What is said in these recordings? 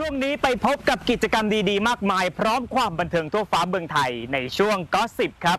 ช่วงนี้ไปพบกับกิจกรรมดีๆ มากมาย พร้อมความบันเทิงทั่วฟ้าเมืองไทยในช่วงก็สิบครับ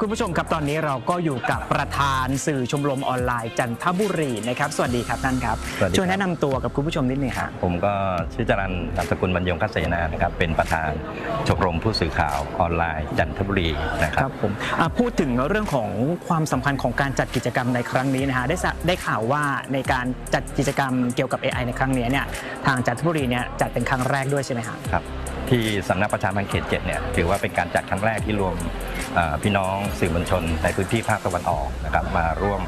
ครับคุณผู้ชมครับตอนนี้เราก็อยู่กับประธานสื่อชมรมออนไลน์จันทบุรีนะครับสวัสดีครับท่านครับสวัสดีครับ ช่วยแนะนำตัวกับคุณผู้ชมนิดหนึงฮะผมก็ชื่อจรันนามสกุลบรรยงคเสนานะครับเป็นประธานชมรมผู้สื่อข่าวออนไลน์จันทบุรีนะคครัรับบผมอะพูดถึงเรื่องของความสำคัญของการจัดกิจกรรมในครั้งนี้นะฮะได้สะได้ข่าวว่าในการจัดกิจกรรมเกี่ยวกับ AI ในครั้งนี้เนี่ยทางจันทบุรีเนี่ยจัดเป็นครั้งแรกด้วยใช่ไหมฮะ ครับที่สำนักประชาพันธ์เขตเจ็ดเนี่ยถือว่าเป็นการจัดครั้งแรกที่รวมเอ่อ พี่น้องสื่อมวลชนในพื้นที่ภาคตะวันออกนะครับมาร่วม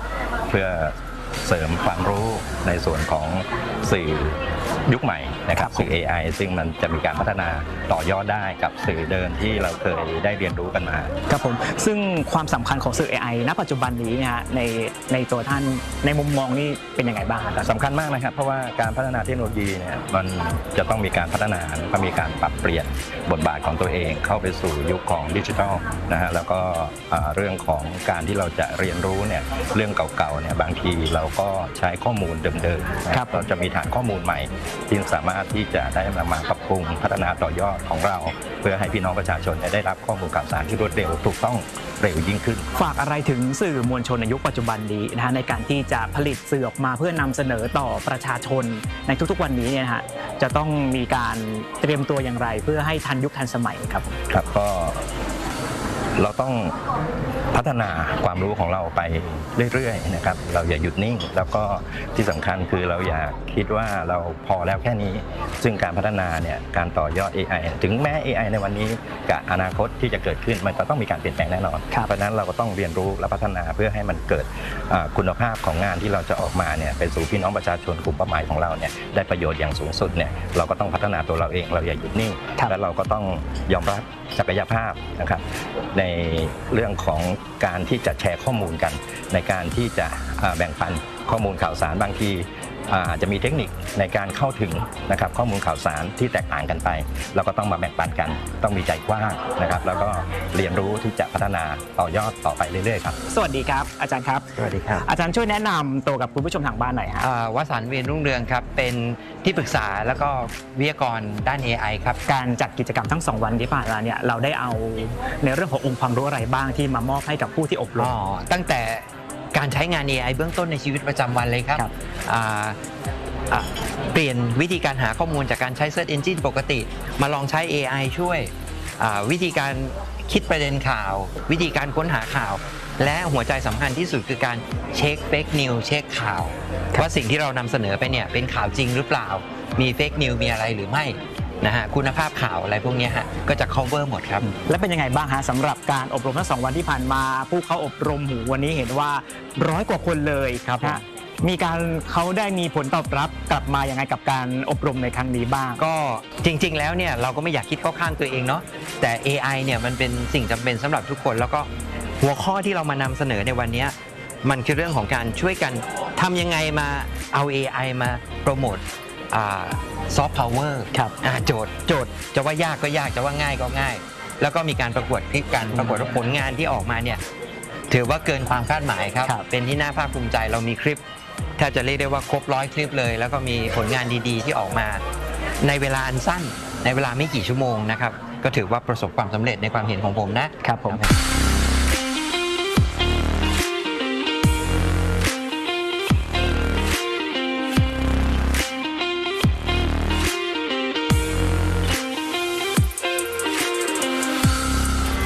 เพื่อเสริมความรู้ในส่วนของสื่อยุคใหม่นะครับครับผมสื่อ AI ซึ่งมันจะมีการพัฒนาต่อยอดได้กับสื่อเดิมที่เราเคยได้เรียนรู้กันมา ครับผมซึ่งความสำคัญของสื่อ AI ณ ปัจจุบันนี้เนี่ยฮะในในตัวท่านในมุมมองนี่เป็นยังไงบ้างครับสำคัญมากนะครับเพราะว่าการพัฒนาเทคโนโลยีเนี่ยมันจะต้องมีการพัฒนาแล้วก็มีการปรับเปลี่ยนบทบาทของตัวเองเข้าไปสู่ยุคของดิจิทัลนะฮะแล้วก็อ่าเรื่องของการที่เราจะเรียนรู้เนี่ยเรื่องเก่าๆเนี่ยบางทีเราก็ใช้ข้อมูลเดิมๆนะครับเราจะมีฐานข้อมูลใหม่ที่สามารถที่จะได้นำมาปรับปรุงพัฒนาต่อยอดของเรา เพื่อให้พี่น้องประชาชนเนี่ยได้รับข้อมูลข่าวสารที่รวดเร็วถูกต้องเร็วยิ่งขึ้น ฝากอะไรถึงสื่อมวลชนในยุคปัจจุบันนี้นะฮะในการที่จะผลิตสื่อออกมาเพื่อนำเสนอต่อประชาชน ในทุกๆวันนี้เนี่ยนะฮะจะต้องมีการเตรียมตัวอย่างไร เพื่อให้ทันยุคทันสมัยครับครับก็เราต้อง พัฒนาความรู้ของเราไปเรื่อยๆนะครับเราอย่าหยุดนิ่ง แล้วก็ที่สำคัญคือเราอย่าคิดว่าเราพอแล้วแค่นี้ ซึ่งการพัฒนาเนี่ยการต่อยอด AI ถึงแม้ AI ในวันนี้กับอนาคตที่จะเกิดขึ้นมันก็ต้องมีการเปลี่ยนแปลงแน่นอนครับเพราะฉะนั้นเราก็ต้องเรียนรู้และพัฒนาเพื่อให้มันเกิดอ่าคุณภาพของงานที่เราจะออกมาเนี่ยไปสู่พี่น้องประชาชนกลุ่มเป้าหมายของเราเนี่ยได้ประโยชน์อย่างสูงสุดเนี่ยเราก็ต้องพัฒนาตัวเราเองเราอย่าหยุดนิ่งครับและเราก็ต้องยอมรับศักยภาพนะครับในเรื่องของ การที่จะแชร์ข้อมูลกัน ในการที่จะแบ่งปันข้อมูลข่าวสารบางที อ่าอาจจะมีเทคนิคในการเข้าถึงนะครับข้อมูลข่าวสารที่แตกต่างกันไป เราก็ต้องมาแบ่งปันกัน ต้องมีใจกว้างนะครับ แล้วก็เรียนรู้ที่จะพัฒนาต่อยอดต่อไปเรื่อยๆครับ สวัสดีครับ อาจารย์ครับ สวัสดีครับ อาจารย์ช่วยแนะนำตัวกับคุณผู้ชมทางบ้านหน่อยฮะอ่าวสันต์เวียนรุ่งเรืองครับ เป็นที่ปรึกษาแล้วก็วิทยากรด้าน AI ครับ การจัดกิจกรรมทั้งสองวันที่ผ่านมาเนี่ยเราได้เอาในเรื่องขององค์ความรู้อะไรบ้างที่มามอบให้กับผู้ที่อบรอ๋มอตั้งแต่ การใช้งาน AI เบื้องต้นในชีวิตประจำวันเลยครับครับ อ่าอะเปลี่ยนวิธีการหาข้อมูลจากการใช้ Search Engine ปกติ มาลองใช้ AI ช่วยอ่าวิธีการคิดประเด็นข่าว วิธีการค้นหาข่าว และหัวใจสำคัญที่สุดคือการเช็คเฟกนิวเช็คข่าวว่าสิ่งที่เรานำเสนอไปเนี่ยเป็นข่าวจริงหรือเปล่า มีเฟกนิวมีอะไรหรือไม่ นะฮะคุณภาพข่าวอะไรพวกเนี้ยฮะก็จะ cover หมดครับ และเป็นยังไงบ้างฮะสำหรับการอบรมทั้งสองวันที่ผ่านมา ผู้เข้าอบรมหูวันนี้เห็นว่าร้อยกว่าคนเลยครับผมนะมีการเขาได้มีผลตอบรับกลับมายังไงกับการอบรมในครั้งนี้บ้าง ก็จริง ๆ แล้วเนี่ยเราก็ไม่อยากคิดเข้าข้างตัวเองเนาะแต่ AI เนี่ยมันเป็นสิ่งจำเป็นสำหรับทุกคนแล้วก็หัวข้อที่เรามานำเสนอในวันเนี้ยมันคือเรื่องของการช่วยกันทำยังไงมาเอา AI มาโปรโมท ซอฟต์พาวเวอร์ครับโจทย์โจทย์จะว่ายากก็ยากจะว่าง่ายก็ง่าย แล้วก็มีการประกวดคลิปกันปรากฏว่าผลงานที่ออกมาเนี่ยถือว่าเกินความคาดหมายครับครับ เป็นที่น่าภาคภูมิใจเรามีคลิปแทบจะเรียกได้ว่าครบร้อยคลิปเลย แล้วก็มีผลงานดีๆ ที่ออกมา ในเวลาอันสั้น ในเวลาไม่กี่ชั่วโมงนะครับก็ถือว่าประสบความสำเร็จในความเห็นของผมนะครับผม